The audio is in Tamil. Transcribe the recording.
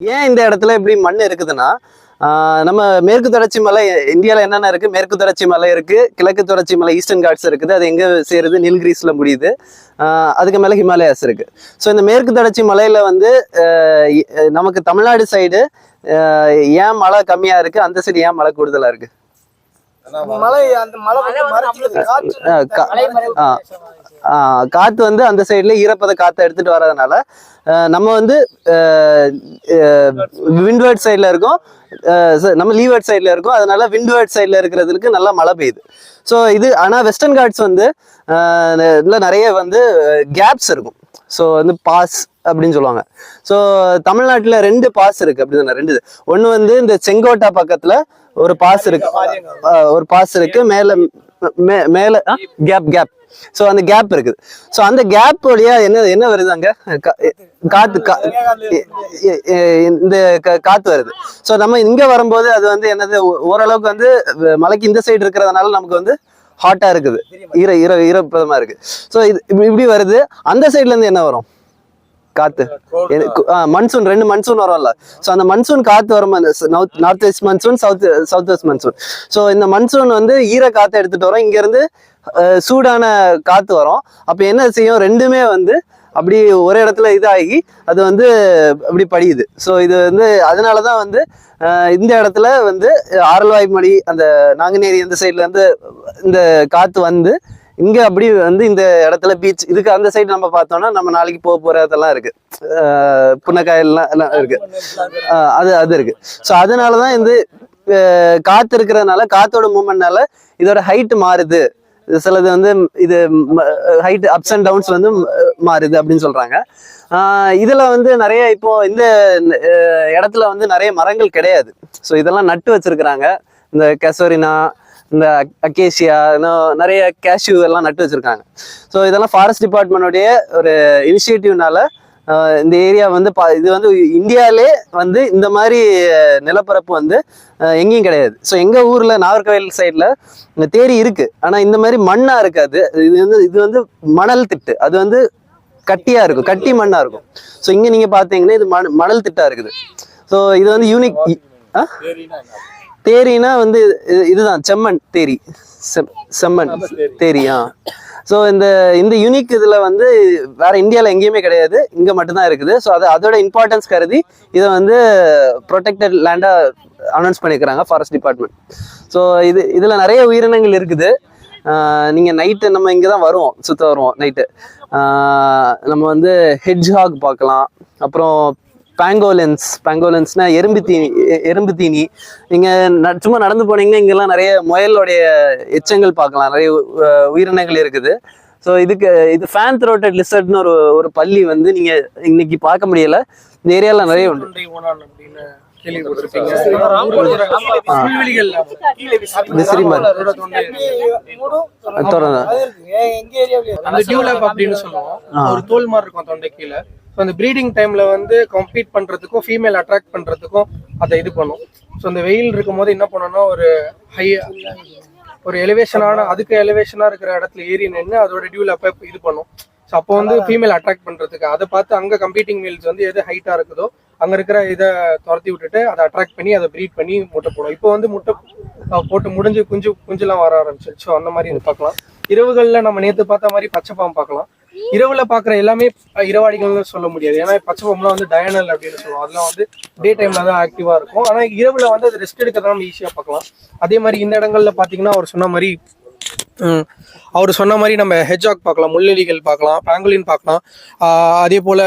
ஏன் இந்த இடத்துல இப்படி மண் இருக்குதுன்னா நம்ம மேற்கு தொடர்ச்சி மலை இந்தியாவில் என்னென்ன இருக்கு? மேற்கு தொடர்ச்சி மலை இருக்கு கிழக்கு தொடர்ச்சி மலை ஈஸ்டர்ன் காட்ஸ் இருக்குது அது எங்க சேருது? நீல்கிரிஸ்ல முடியுது. ஆஹ் அதுக்கு மேல ஹிமாலயாஸ் இருக்கு. ஸோ இந்த மேற்கு தொடர்ச்சி மலையில வந்து நமக்கு தமிழ்நாடு சைடு ஏன் மழை கம்மியா இருக்கு? அந்த சைடு ஏன் மழை கூடுதலா இருக்கு? மலை அந்த மலை வந்து மறைச்சிருது. காற்று வந்து அந்த சைடுல ஈரப்பத காத்தை எடுத்துட்டு வர்றதுனால நம்ம வந்து விண்ட்வேர்ட் சைடுல இருக்கோம். நம்ம லீவர்ட் சைடுல இருக்கோம். அதனால விண்ட்வேர்ட் சைடுல இருக்கிறதுக்கு நல்லா மழை பெய்யுது. ஸோ இது ஆனா வெஸ்டர்ன் காட்ஸ் வந்து இதுல நிறைய வந்து கேப்ஸ் இருக்கும். ஸோ வந்து பாஸ் அப்படின்னு சொல்லுவாங்க. ஸோ தமிழ்நாட்டில் ரெண்டு பாஸ் இருக்கு. அப்படின்னு ரெண்டு ஒன்று வந்து இந்த செங்கோட்டா பக்கத்துல ஒரு பாஸ் இருக்கு. ஒரு பாஸ் இருக்கு. மேல மேல கேப் கேப் ஸோ அந்த கேப் இருக்குது. ஸோ அந்த கேப் வழியா என்ன என்ன வருது அங்க? கா- காத்து கா- எ- எ- எ- இந்த கா- காத்து வருது. ஸோ நம்ம இங்க வரும்போது அது வந்து என்னது ஓரளவுக்கு வந்து மலைக்கு இந்த சைடு இருக்கிறதுனால நமக்கு வந்து ஹாட்டா இருக்குது. ஈர ஈர ஈரப்பதமா இருக்கு. ஸோ இது இப்படி இப்படி வருது. அந்த சைடுல இருந்து என்ன வரும்? காத்து. மன்சூன் ரெண்டு மன்சூன் வரும்ல. ஸோ அந்த மன்சூன் காத்து வரும் north west monsoon south south west monsoon so இந்த மன்சூன் வந்து ஈர காத்தை எடுத்துட்டு வரோம். இங்க இருந்து அஹ், சூடான காத்து வரும். அப்ப என்ன செய்யும்? ரெண்டுமே வந்து அப்படி ஒரே இடத்துல இதாகி அது வந்து அப்படி படியுது. ஸோ இது வந்து அதனால தான் வந்து இந்த இடத்துல வந்து ஆரல்வாய்மொழி அந்த நாங்குநேரி அந்த சைட்ல இருந்து இந்த காத்து வந்து இங்கே அப்படி வந்து இந்த இடத்துல பீச் இதுக்கு அந்த சைடு நம்ம பார்த்தோம்னா நம்ம நாளைக்கு போக போகிறதெல்லாம் இதெல்லாம் இருக்கு. புன்னக்காயெல்லாம் எல்லாம் இருக்கு. அது அது இருக்கு. ஸோ அதனாலதான் இந்த காற்று இருக்கிறதுனால காத்தோட மூமெண்ட்னால இதோட ஹைட் மாறுது. சிலது வந்து இது ஹைட் அப்ஸ் அண்ட் டவுன்ஸ் வந்து மாறுது அப்படின்னு சொல்றாங்க. இதுல வந்து நிறைய இப்போ இந்த இடத்துல வந்து நிறைய மரங்கள் கிடையாது. ஸோ இதெல்லாம் நட்டு வச்சிருக்கிறாங்க. இந்த கெசோரினா இந்த அக்கேசியா இன்னும் நிறைய கேஷ்யூ எல்லாம் நட்டு வச்சிருக்காங்க. ஸோ இதெல்லாம் ஃபாரஸ்ட் டிபார்ட்மெண்ட்டுடைய ஒரு இனிஷியேட்டிவ்னால இந்த ஏரியா வந்து பா இது வந்து இந்தியாவிலே வந்து இந்த மாதிரி நிலப்பரப்பு வந்து எங்கேயும் கிடையாது. ஸோ எங்கள் ஊரில் நாகர்கோவில் இந்த தேரி இருக்கு. ஆனால் இந்த மாதிரி மண்ணாக இருக்காது. இது வந்து இது வந்து மணல் திட்டு. அது வந்து கட்டியாக இருக்கும். கட்டி மண்ணாக இருக்கும். ஸோ இங்கே நீங்க பார்த்தீங்கன்னா இது மண- மணல் திட்டா இருக்குது. ஸோ இது வந்து யூனிக் தேரினா வந்து இது- இதுதான் செம்மண் தேரி. செம்- செம்மண் தேரி. ஆ. ஸோ இந்த இந்த யூனிக் இதில் வந்து வேற இந்தியாவில் எங்கேயுமே கிடையாது. இங்கே மட்டும்தான் இருக்குது. ஸோ அது அதோட இம்பார்ட்டன்ஸ் கருதி இதை வந்து ப்ரொடெக்டட் லேண்டாக அனௌன்ஸ் பண்ணியிருக்கிறாங்க ஃபாரஸ்ட் டிபார்ட்மெண்ட் ஸோ இது இதில் நிறைய உயிரினங்கள் இருக்குது. நீங்கள் நைட்டு நம்ம இங்கே தான் வருவோம் சுத்த வருவோம் நைட்டு நம்ம வந்து ஹெட்ஜ்ஹாக் பார்க்கலாம். அப்புறம் பேங்கோலன்ஸ் பேங்கோலன்ஸ்னா எறும்பு தீனி எ- எறும்பு தீனி. நீங்க ந- சும்மா நடந்து போனீங்கன்னா இங்கெல்லாம் நிறைய முயலோடைய எச்சங்கள் பார்க்கலாம். நிறைய உ- உயிரினங்கள் இருக்குது. ஸோ இதுக்கு இது ஃபேன் த்ரோட்டட் லிசர்ட்னு ஒரு ஒரு பள்ளி வந்து நீங்க இன்னைக்கு பார்க்க முடியல. இந்த ஏரியால நிறைய உண்டு. தொண்டை ஓணான் அப்படின்னு கேள்விப்பட்டிருப்பீங்க. புல்வெளிகள்ல விசிறி மாதிரி அதோட தொண்டை. மூடும் திறந்து. அது இருக்கு. ஏ- எங்க ஏரியாவிலே அந்த டியூலப் அப்படின்னு சொல்லுவோம். ஆ. ஒரு தோல் மாதிரி இருக்கும் தொண்டை கீழே. ஸோ அந்த ப்ரீடிங் டைம்ல வந்து கம்பீட் பண்றதுக்கும் ஃபீமேல் அட்ராக்ட் பண்றதுக்கும் அதை இது பண்ணும். ஸோ அந்த வெயில் இருக்கும்போது என்ன பண்ணணும்னா ஒரு ஹை ஒரு எலிவேஷனான அதுக்கு எலிவேஷனா இருக்கிற இடத்துல ஏறி நின்று அதோட டியூலப்பை இது பண்ணும். ஸோ அப்போ வந்து ஃபீமேல் அட்ராக்ட் பண்றதுக்கு அதை பார்த்து அங்க கம்பீட்டிங் மேல்ஸ் வந்து எது ஹைட்டா இருக்குதோ அங்க இருக்கிற இதை துரத்தி விட்டுட்டு அதை அட்ராக்ட் பண்ணி அதை ப்ரீட் பண்ணி முட்டை போடும். இப்போ வந்து முட்டை போட்டு முடிஞ்சு குஞ்சு குஞ்சுலாம் வர ஆரம்பிச்சிருச்சு. ஸோ அந்த மாதிரி இது பார்க்கலாம். இரவுகள்ல நம்ம நேத்து பார்த்த மாதிரி பச்சை பாம்பு பார்க்கலாம். இரவுல பாக்குற எல்லாமே இரவாடிகள் சொல்ல முடியாது. ஏன்னா பச்சை பாம்புலாம் வந்து டயனல் அப்படின்னு சொல்லுவோம். அதெல்லாம் வந்து டே டைம்ல தான் ஆக்டிவா இருக்கும். ஆனா இரவுல வந்து அது ரெஸ்ட் எடுக்கிறதா நம்ம ஈஸியா பார்க்கலாம். அதே மாதிரி இந்த இடங்கள்ல பாத்தீங்கன்னா அவர் சொன்ன மாதிரி அவர் சொன்ன மாதிரி நம்ம ஹெஜாக் பார்க்கலாம் முள்ளெலிகள் பார்க்கலாம் பேங்குலின் பார்க்கலாம். அதே போல